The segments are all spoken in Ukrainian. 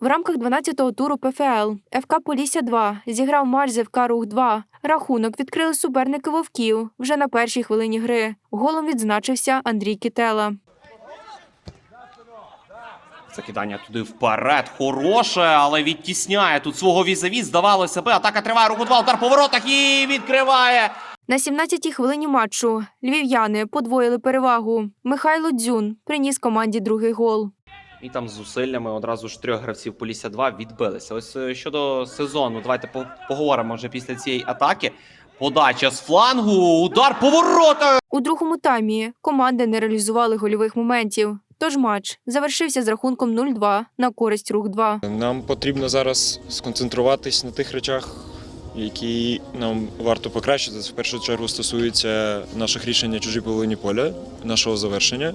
В рамках 12-го туру ПФЛ ФК Полісся 2 зіграв матч з ФК Рух 2. Рахунок відкрили суперники вовків вже на першій хвилині гри. Голом відзначився Андрій Кітела. Закидання туди вперед. Хороше, але відтісняє тут свого візаві. Здавалося би, атака триває. Рух у два, удар по воротах і відкриває. На 17-й хвилині матчу львів'яни подвоїли перевагу. Михайло Дзюн приніс команді другий гол. І там з зусиллями одразу ж трьох гравців Полісся 2 відбилися. Ось е, щодо сезону, давайте поговоримо вже після цієї атаки. Подача з флангу, удар по воротах. У другому таймі команди не реалізували гольових моментів. Тож матч завершився з рахунком 0-2 на користь рух 2. Нам потрібно зараз сконцентруватись на тих речах, які нам варто покращити. Це в першу чергу стосується наших рішень на чужій половині поля, нашого завершення.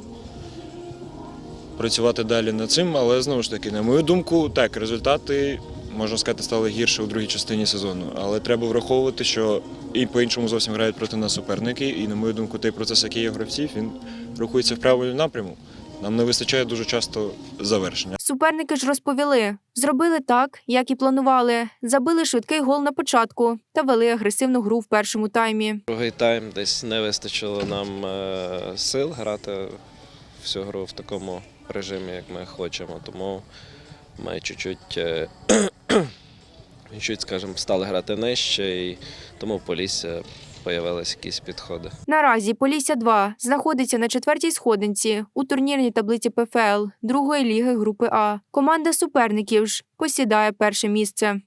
Працювати далі над цим, але знову ж таки, на мою думку, так, результати, можна сказати, стали гірше у другій частині сезону. Але треба враховувати, що і по-іншому зовсім грають проти нас суперники. І, на мою думку, той процес, який є гравців, він рухається в правильному напряму. Нам не вистачає дуже часто завершення. Суперники ж розповіли, зробили так, як і планували. Забили швидкий гол на початку та вели агресивну гру в першому таймі. Другий тайм десь не вистачило нам е, сил грати всю гру в такому режимі, як ми хочемо. Тому ми чуть-чуть, е, чуть, скажімо, стали грати нижче, і тому Полісся появилися якісь підходи. Наразі Полісся 2 знаходиться на четвертій сходинці у турнірній таблиці ПФЛ другої ліги групи А. Команда суперників ж посідає перше місце.